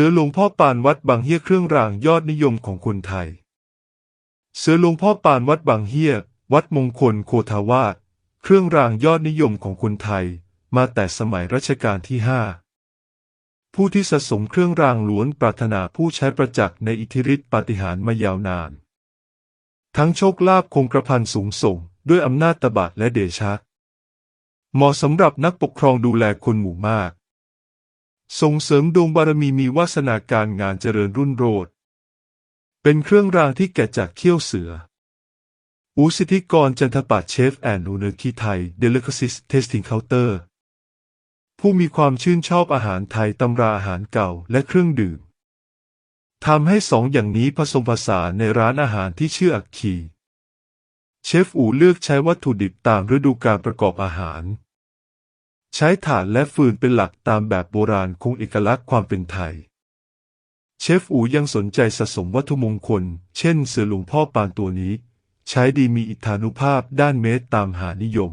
สือหลวงพ่อปานวัดบางเฮียเครื่องรางยอดนิยมของคนไทย เสือหลวงพ่อปานวัดบางเฮียวัดมงคลโคทาวาสเครื่องรางยอดนิยมของคนไทย มาแต่สมัยรัชกาลที่ห้าผู้ที่สะสมเครื่องรางล้วนปรารถนาผู้ใช้ประจักษ์ในอิทธิฤทธิปาฏิหาริย์มายาวนาน ทั้งโชคลาภคงกระพันสูงส่ง ด้วยอำนาจตบะและเดชะเหมาะสำหรับนักปกครองดูแลคนหมู่มาก ส่งเสริมดวงบารมีมีวาสนาการงานเจริญรุ่นโรจน์เป็นเครื่องรางที่แกะจากเขี้ยวเสืออูสิทธิกรจันทปัตเชฟแอนนูเนอร์คีไทยเดลิคาซิสเทสติงเคาน์เตอร์ ผู้มีความชื่นชอบอาหารไทยตำราอาหารเก่าและเครื่องดื่มทำให้สองอย่างนี้ผสมผสานในร้านอาหารที่ชื่ออักคี เชฟอูเลือกใช้วัตถุดิบตามฤดูกาลประกอบอาหาร ใช้ถ่านและฟืนเป็นหลักตามแบบโบราณคงเอกลักษณ์ความเป็นไทย เชฟอูยังสนใจสะสมวัตถุมงคล เช่นเสือหลวงพ่อปานตัวนี้ ใช้ดีมีอิทธานุภาพด้านเมตตามหานิยม